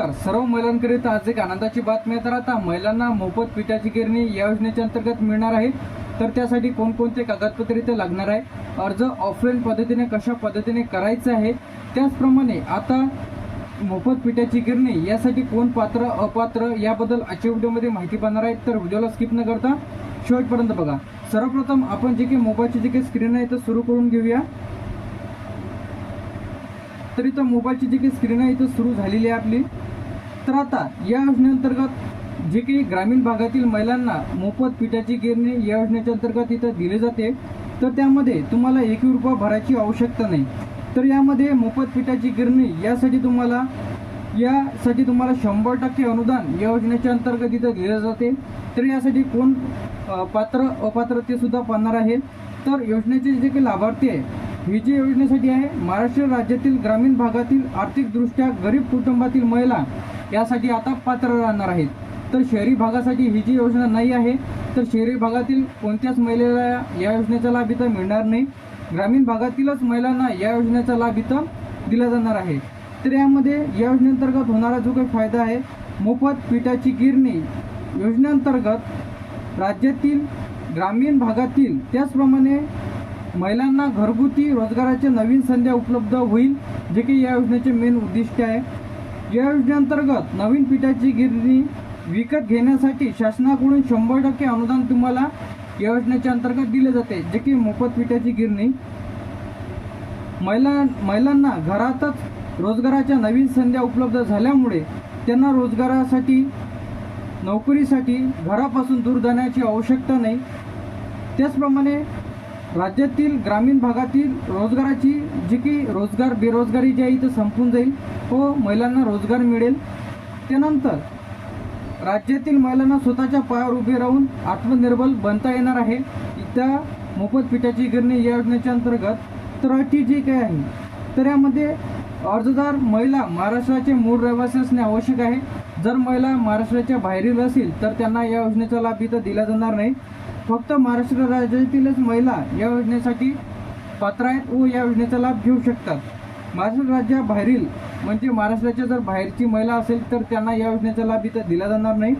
नमस्कार. सर्व महिलांकरिता आज एक आनंदाची बातमी आहे. तर आता महिलांना मोफत पिठाची गिरणी या योजनेच्या अंतर्गत मिळणार आहे. तर त्यासाठी कोणकोणते कागदपत्रे इथे लागणार आहे? अर्ज ऑफलाईन पद्धतीने कशा पद्धतीने करायचं आहे? त्याचप्रमाणे आता मोफत पिठाची गिरणी यासाठी कोण पात्र अपात्र याबद्दल आजच्या व्हिडिओमध्ये माहिती पाहणार आहे. तर व्हिडिओला स्किप न करता शेवटपर्यंत बघा. सर्वप्रथम आपण जे काही मोबाईलची जे काही स्क्रीन आहे तर सुरू करून घेऊया. तर इथं मोबाईलची जी काही स्क्रीन आहे इथं सुरू झालेली आहे आपली. तर आता या योजनेअंतर्गत जे काही ग्रामीण भागातील महिलांना मोफत पिठाची गिरणी या योजनेच्या अंतर्गत इथं दिले जाते. तर त्यामध्ये तुम्हाला एकही रुपया भरायची आवश्यकता नाही. तर यामध्ये मोफत पिठाची गिरणी यासाठी तुम्हाला यासाठी तुम्हाला शंभर टक्के अनुदान या योजनेच्या अंतर्गत इथं दिलं जाते. तर यासाठी कोण पात्र अपात्र ते सुद्धा पाहणार आहे. तर योजनेचे जे काही लाभार्थी आहे ही जी योजनेसाठी आहे महाराष्ट्र राज्यातील ग्रामीण भागातील आर्थिकदृष्ट्या गरीब कुटुंबातील महिला यासाठी आता पात्र राहणार आहेत. तर शहरी भागासाठी ही जी योजना नाही आहे तर शहरी भागातील कोणत्याच महिलेला या योजनेचा लाभ इथं मिळणार नाही. ग्रामीण भागातीलच महिलांना या योजनेचा लाभ इथं दिला जाणार आहे. तर यामध्ये या योजनेअंतर्गत होणारा जो काही फायदा आहे मोफत पिठाची गिरणी योजनेअंतर्गत राज्यातील ग्रामीण भागातील त्याचप्रमाणे महिलांना घरगुती रोजगाराच्या नवीन संध्या उपलब्ध होईल जे की या योजनेचे मेन उद्दिष्ट आहे. या योजनेअंतर्गत नवीन पिठाची गिरणी विकत घेण्यासाठी शासनाकडून शंभर टक्के अनुदान तुम्हाला या योजनेच्या अंतर्गत दिले जाते जे की मोफत पिठाची गिरणी. महिला महिलांना घरातच रोजगाराच्या नवीन संध्या उपलब्ध झाल्यामुळे त्यांना रोजगारासाठी नोकरीसाठी घरापासून दूर जाण्याची आवश्यकता नाही. त्याचप्रमाणे राज्यातील ग्रामीण भागातील रोजगाराची जी की रोजगार बेरोजगारी जी आहे इथं संपून जाईल व महिलांना रोजगार मिळेल. त्यानंतर राज्यातील महिलांना स्वतःच्या पायावर उभे राहून आत्मनिर्भर बनता येणार आहे. त्या मोफत पिठाची गिरणी या योजनेच्या अंतर्गत तर अटी जी काय आहे तर यामध्ये अर्जदार महिला महाराष्ट्राचे मूळ रहिवासी असणे आवश्यक आहे. जर महिला महाराष्ट्राच्या बाहेरील असेल तर त्यांना या योजनेचा लाभ इथं दिला जाणार नाही. फक्त महाराष्ट्र राज्यातीलच महिला या योजनेसाठी पात्र आहेत व या योजनेचा लाभ घेऊ शकतात. महाराष्ट्र राज्याबाहेरील म्हणजे महाराष्ट्राच्या जर बाहेरची महिला असेल तर त्यांना या योजनेचा लाभ इथं दिला जाणार नाही.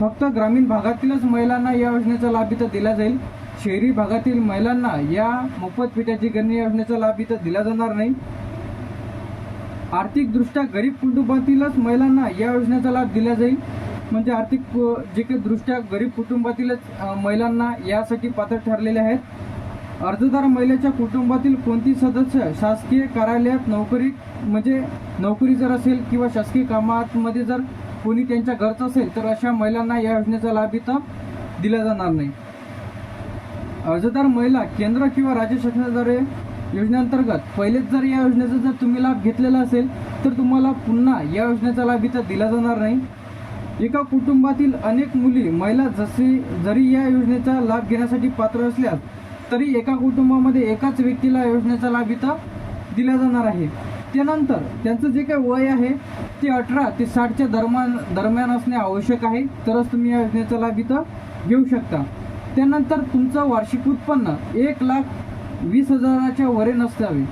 फक्त ग्रामीण भागातीलच महिलांना या योजनेचा लाभ इथं दिला जाईल. शहरी भागातील महिलांना या मोफत पिठाची गिरणी योजनेचा लाभ इथं दिला जाणार नाही. आर्थिकदृष्ट्या गरीब कुटुंबातीलच महिलांना या योजनेचा लाभ दिला जाईल. म्हणजे आर्थिक जे काही दृष्ट्या गरीब कुटुंबातीलच महिलांना यासाठी पात्र ठरलेले आहेत. अर्जदार महिलेच्या कुटुंबातील कोणती सदस्य शासकीय कार्यालयात नोकरी म्हणजे नोकरी जर असेल किंवा शासकीय कामामध्ये जर कोणी त्यांच्या घरचं असेल तर अशा महिलांना या योजनेचा लाभ इथं दिला जाणार नाही. अर्जदार महिला केंद्र किंवा राज्य शासनाद्वारे योजनेअंतर्गत पहिलेच जर या योजनेचा जर तुम्ही लाभ घेतलेला असेल तर तुम्हाला पुन्हा या योजनेचा लाभ इथं दिला जाणार नाही. एका कुटुंबातील अनेक मुली महिला जसे जरी या योजनेचा लाभ घेण्यासाठी पात्र असल्यास तरी एका कुटुंबामध्ये एकाच व्यक्तीला योजनेचा लाभ इथं दिला जाणार आहे. त्यानंतर त्यांचं जे काही वय आहे ते अठरा ते साठच्या दरम्यान दरम्यान असणे आवश्यक आहे. तरच तुम्ही या योजनेचा लाभ इथं घेऊ शकता. त्यानंतर तुमचं वार्षिक उत्पन्न एक लाख वीस हजाराच्या वरे नसावे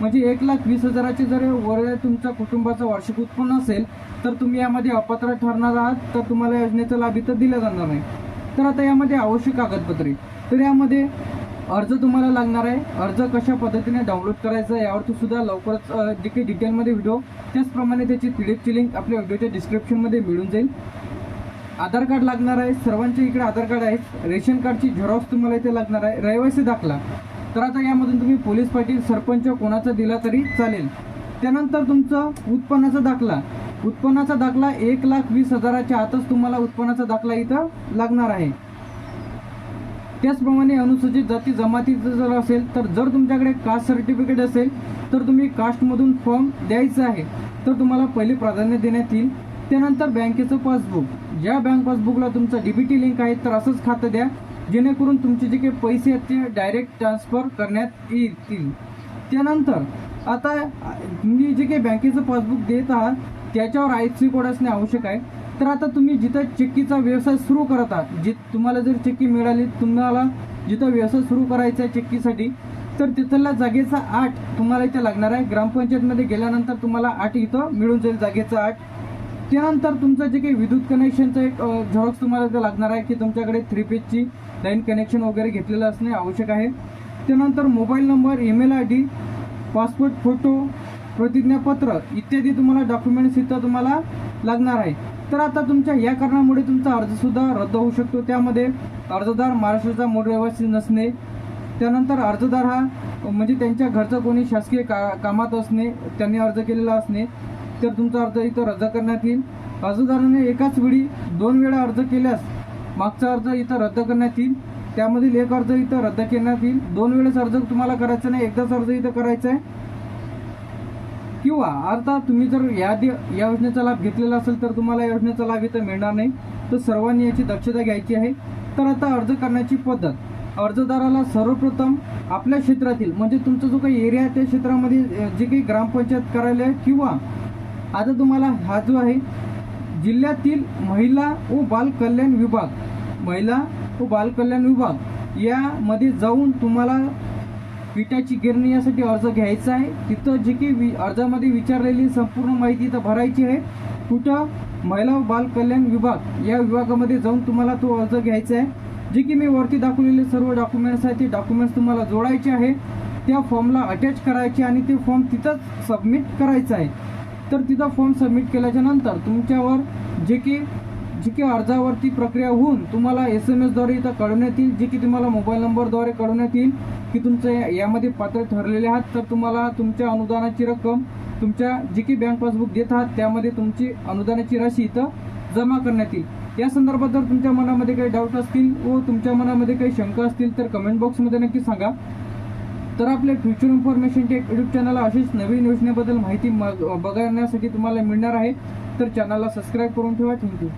म्हणजे एक लाख वीस हजाराचे जर वर तुमच्या कुटुंबाचं वार्षिक उत्पन्न असेल तर तुम्ही यामध्ये अपात्र ठरणार आहात तर तुम्हाला योजनेचा लाभ इथं दिला जाणार नाही. तर आता यामध्ये आवश्यक कागदपत्रे. तर यामध्ये अर्ज तुम्हाला लागणार आहे. अर्ज कशा पद्धतीने डाउनलोड करायचा आहे यावरती सुद्धा लवकरच जे काही डिटेलमध्ये व्हिडिओ त्याचप्रमाणे त्याची पी डी एफची लिंक आपल्या व्हिडिओच्या डिस्क्रिप्शनमध्ये मिळून जाईल. आधार कार्ड लागणार आहे. सर्वांच्या इकडे आधार कार्ड आहे रेशन कार्डची झेरॉक्स तुम्हाला इथे लागणार आहे. रहिवासी दाखला. तर आता यामधून तुम्ही पोलीस पाटील सरपंच कोणाचा दिला तरी चालेल. त्यानंतर तुमचं उत्पन्नाचा दाखला. उत्पन्नाचा दाखला एक लाख वीस हजाराच्या आतच तुम्हाला उत्पन्नाचा दाखला इथं लागणार आहे. त्याचप्रमाणे अनुसूचित जाती जमातीचं जर असेल तर जर तुमच्याकडे कास्ट सर्टिफिकेट असेल तर तुम्ही कास्टमधून फॉर्म द्यायचा आहे. तर तुम्हाला पहिले प्राधान्य देण्यात येईल. त्यानंतर बँकेचं पासबुक ज्या बँक पासबुकला तुमचं डीबीटी लिंक आहे तर असंच खातं द्या. जेणेकरून तुमचे जे काही पैसे आहेत ते डायरेक्ट ट्रान्सफर करण्यात येतील. त्यानंतर आता तुम्ही जे काही बँकेचं पासबुक देत आहात त्याच्यावर आय सी कोड असणे आवश्यक आहे. तर आता तुम्ही जिथं चक्कीचा व्यवसाय सुरू करत आहात जे तुम्हाला जर चक्की मिळाली तुम्हाला जिथं व्यवसाय सुरू करायचा आहे चक्कीसाठी तर तिथल्या जागेचा आठ तुम्हाला इथे लागणार आहे. ग्रामपंचायतमध्ये गेल्यानंतर तुम्हाला आठ इथं मिळून जाईल जागेचा आठ. त्यानंतर तुमचं जे काही विद्युत कनेक्शनचं एक झेरॉक्स तुम्हाला ते लागणार आहे की तुमच्याकडे थ्री पेजची लाईन कनेक्शन वगैरे घेतलेलं असणे आवश्यक आहे. त्यानंतर mobile number email I D passport photo प्रतिज्ञापत्र इत्यादी तुम्हाला डॉक्युमेंट्स इथं तुम्हाला लागणार आहे. तर आता तुमच्या या कारणामुळे तुमचा अर्जसुद्धा रद्द होऊ शकतो. त्यामध्ये अर्जदार महाराष्ट्राचा मूळ रहिवासी नसणे त्यानंतर अर्जदार हा म्हणजे त्यांच्या घरचं कोणी शासकीय का कामात असणे त्यांनी अर्ज केलेला असणे तर तुमचा अर्ज इथं रद्द करण्यात येईल. अर्जदाराने एकाच वेळी दोन वेळा अर्ज केल्यास मागचा अर्ज इथं रद्द करण्यात येईल. त्यामधील एक अर्ज इथं रद्द करण्यात येईल. दोन वेळेस अर्ज तुम्हाला करायचा नाही एकदाच अर्ज इथं करायचा आहे. किंवा अर्थात तुम्ही जर या या योजनेचा लाभ घेतलेला असेल तर तुम्हाला या योजनेचा लाभ इथं मिळणार नाही. तर सर्वांनी याची दक्षता घ्यायची आहे. तर आता अर्ज करण्याची पद्धत. अर्जदाराला सर्वप्रथम आपल्या क्षेत्रातील म्हणजे तुमचा जो काही एरिया आहे त्या क्षेत्रामध्ये जे काही ग्रामपंचायत कार्यालय किंवा आता तुम्हाला हा जो आहे जिल्ह्यातील महिला व बालकल्याण विभाग महिला व बालकल्याण विभाग यामध्ये जाऊन तुम्हाला पिठाची गिरणी यासाठी अर्ज घ्यायचा आहे. तिथं जे की वि अर्जामध्ये विचारलेली संपूर्ण माहिती इथं भरायची आहे. कुठं महिला व बालकल्याण विभाग या विभागामध्ये जाऊन तुम्हाला तो अर्ज घ्यायचा आहे. जे की मी वरती दाखवलेले सर्व डॉक्युमेंट्स आहेत ते डॉक्युमेंट्स तुम्हाला जोडायचे आहे. त्या फॉर्मला अटॅच करायचे आणि ते फॉर्म तिथंच सबमिट करायचं आहे. तर तिथं फॉर्म सबमिट केल्याच्यानंतर तुमच्यावर जे की जी की अर्जावरती प्रक्रिया होऊन तुम्हाला एस एम एसद्वारे इथं कळवण्यात येईल जे की तुम्हाला मोबाईल नंबरद्वारे कळवण्यात येईल की तुमचं या- यामध्ये पात्र ठरलेले आहात तर तुम्हाला तुमच्या अनुदानाची रक्कम तुमच्या जी की बँक पासबुक देत आहात त्यामध्ये तुमची अनुदानाची राशी इथं जमा करण्यात येईल. या संदर्भात जर तुमच्या मनामध्ये काही डाऊट असतील व तुमच्या मनामध्ये काही शंका असतील तर कमेंट बॉक्समध्ये नक्की सांगा. तर आपल्या फ्युचर इन्फॉर्मेशन टेक यूट्यूब चॅनलला अशीच नवीन योजनेबद्दल माहिती मग- बघण्यासाठी तुम्हाला मिळणार आहे. तर चॅनलला सबस्क्राईब करून ठेवा. थँक्यू